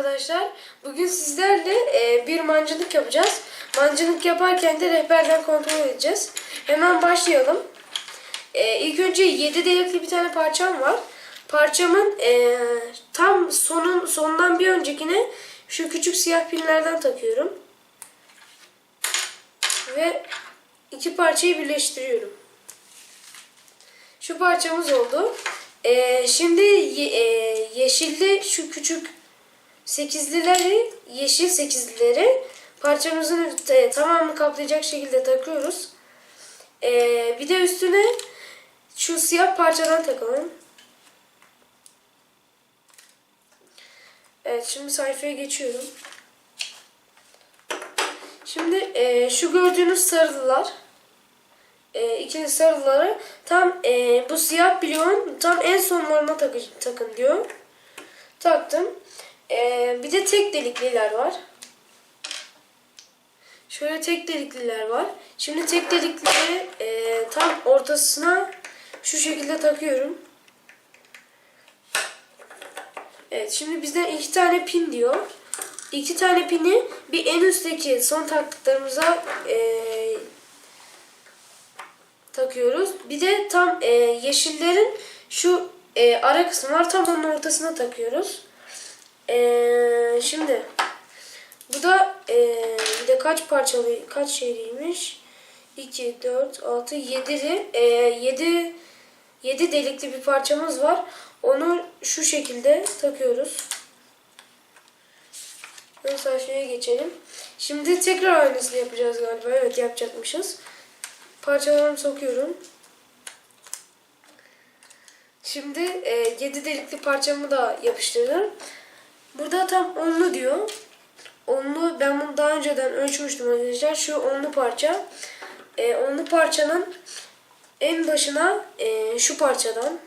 arkadaşlar. Bugün sizlerle e, bir mancınık yapacağız. Mancınık yaparken de rehberden kontrol edeceğiz. Hemen başlayalım. E, ilk önce 7 delikli bir tane parçam var. Parçamın e, tam sonun sondan bir öncekine şu küçük siyah pinlerden takıyorum. Ve iki parçayı birleştiriyorum. Şu parçamız oldu. Ee, şimdi ye, e, yeşilli şu küçük sekizlileri, yeşil sekizlileri parçamızın e, tamamını kaplayacak şekilde takıyoruz. Ee, bir de üstüne şu siyah parçadan takalım. Evet şimdi sayfaya geçiyorum. Şimdi e, şu gördüğünüz sarılılar e, ikili sarıları tam e, bu siyah bloğun tam en sonlarına takı, takın diyor. Taktım. E, bir de tek delikliler var. Şöyle tek delikliler var. Şimdi tek deliklileri e, tam ortasına şu şekilde takıyorum. Evet şimdi bizden iki tane pin diyor. İki tane pini bir en üstteki son taktıklarımıza e, takıyoruz. Bir de tam e, yeşillerin şu e, ara kısmı var. Tam onun ortasına takıyoruz. E, şimdi bu da e, bir de kaç parçalı kaç şeyliymiş? 2, 4, 6, 7'li e, 7 7 delikli bir parçamız var. Onu şu şekilde takıyoruz. Ön sayfaya geçelim. Şimdi tekrar aynısını yapacağız galiba. Evet yapacakmışız. Parçalarımı sokuyorum. Şimdi e, 7 delikli parçamı da yapıştırdım. Burada tam onlu diyor. Onlu ben bunu daha önceden ölçmüştüm arkadaşlar. Şu onlu parça. E, onlu parçanın en başına e, şu parçadan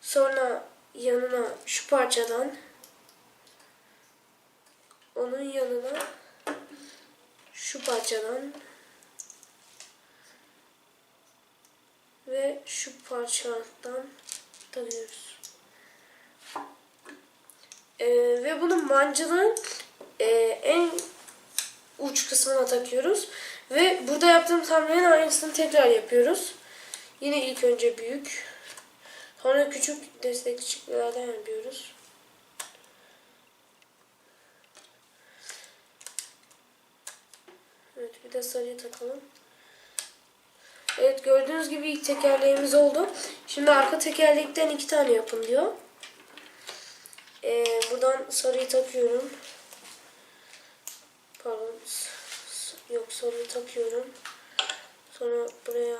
sonra yanına şu parçadan onun yanına şu parçadan ve şu parçadan takıyoruz. Ee, ve bunu mancının e, en uç kısmına takıyoruz. Ve burada yaptığımız hamlenin aynısını tekrar yapıyoruz. Yine ilk önce büyük. Sonra küçük destekli çıktılardan yapıyoruz. Evet bir de sarıyı takalım. Evet gördüğünüz gibi ilk tekerleğimiz oldu. Şimdi arka tekerlekten iki tane yapın diyor. Ee, buradan sarıyı takıyorum. Pardon. Yok sarıyı takıyorum. Sonra buraya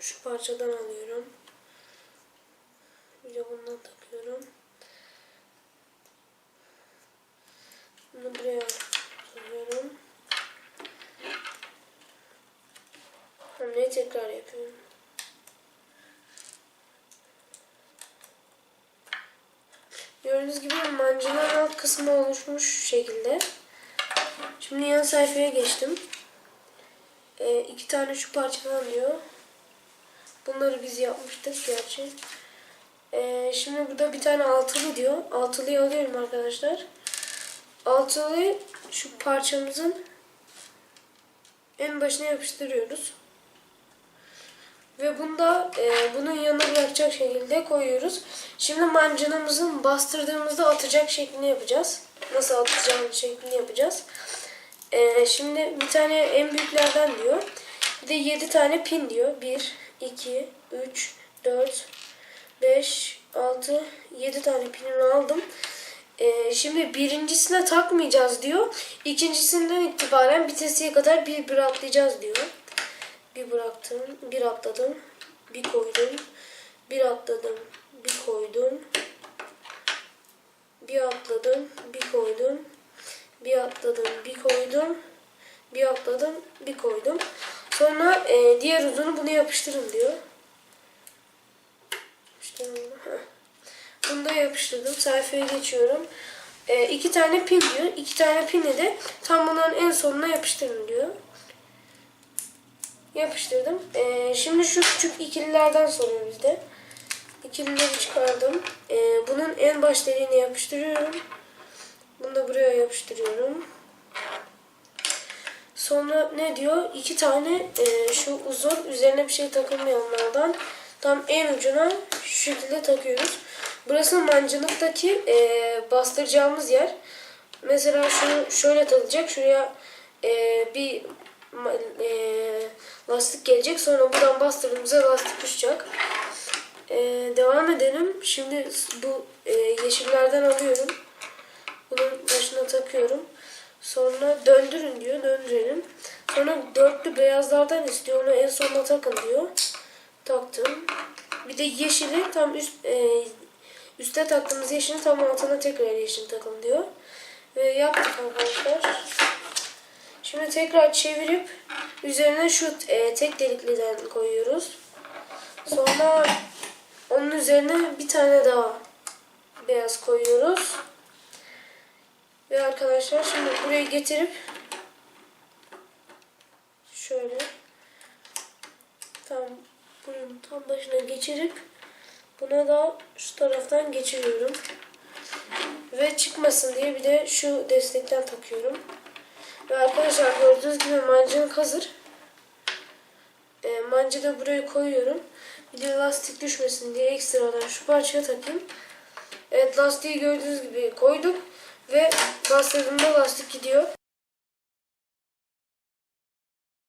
şu parçadan alıyorum. Bir de bundan takıyorum. Bunu buraya alıyorum. Hamleyi tekrar yapıyorum. Gördüğünüz gibi mancının alt kısmı oluşmuş şu şekilde. Şimdi yan sayfaya geçtim. Ee, iki tane şu parçadan diyor. Bunları biz yapmıştık gerçi. Ee, şimdi burada bir tane altılı diyor. Altılıyı alıyorum arkadaşlar. Altılı şu parçamızın en başına yapıştırıyoruz. Ve bunda e, bunun yanına bırakacak şekilde koyuyoruz. Şimdi mancanamızın bastırdığımızda atacak şeklini yapacağız. Nasıl atacağımız şeklini yapacağız. E, şimdi bir tane en büyüklerden diyor. Bir de 7 tane pin diyor. 1, 2, 3, 4, 5, 6, 7 tane pinimi aldım. E, şimdi birincisine takmayacağız diyor. İkincisinden itibaren bitesiye kadar bir bir atlayacağız diyor. Bir bıraktım, bir atladım, bir koydum, bir atladım, bir koydum, bir atladım, bir koydum, bir atladım, bir koydum, bir atladım, bir koydum. Sonra e, diğer uzunu bunu yapıştırın diyor. Yapıştırın bunu. Da yapıştırdım. Sayfaya geçiyorum. E, iki tane pin diyor. İki tane pini de tam bunların en sonuna yapıştırın diyor yapıştırdım. Ee, şimdi şu küçük ikililerden soruyor bizde. ikilileri çıkardım. Ee, bunun en baş deliğini yapıştırıyorum. Bunu da buraya yapıştırıyorum. Sonra ne diyor? İki tane e, şu uzun üzerine bir şey takılmıyor onlardan. Tam en ucuna şu şekilde takıyoruz. Burası mancınıktaki e, bastıracağımız yer. Mesela şunu şöyle takılacak. Şuraya e, bir e, lastik gelecek. Sonra buradan bastırdığımızda lastik düşecek. E, devam edelim. Şimdi bu e, yeşillerden alıyorum. Bunun başına takıyorum. Sonra döndürün diyor. Döndürelim. Sonra dörtlü beyazlardan istiyor. Onu en sonuna takın diyor. Taktım. Bir de yeşili tam üst e, üste taktığımız yeşilin tam altına tekrar yeşil takın diyor. Ve yaptık arkadaşlar. Şimdi tekrar çevirip üzerine şu e, tek delikliden koyuyoruz. Sonra onun üzerine bir tane daha beyaz koyuyoruz. Ve arkadaşlar şimdi burayı getirip şöyle tam bunun tam başına geçirip buna da şu taraftan geçiriyorum. Ve çıkmasın diye bir de şu destekten takıyorum. Ve arkadaşlar gördüğünüz gibi mancınık hazır. E, mancı da buraya koyuyorum. Bir de lastik düşmesin diye ekstradan şu parçaya takayım. Evet lastiği gördüğünüz gibi koyduk. Ve bastırdığımda lastik gidiyor.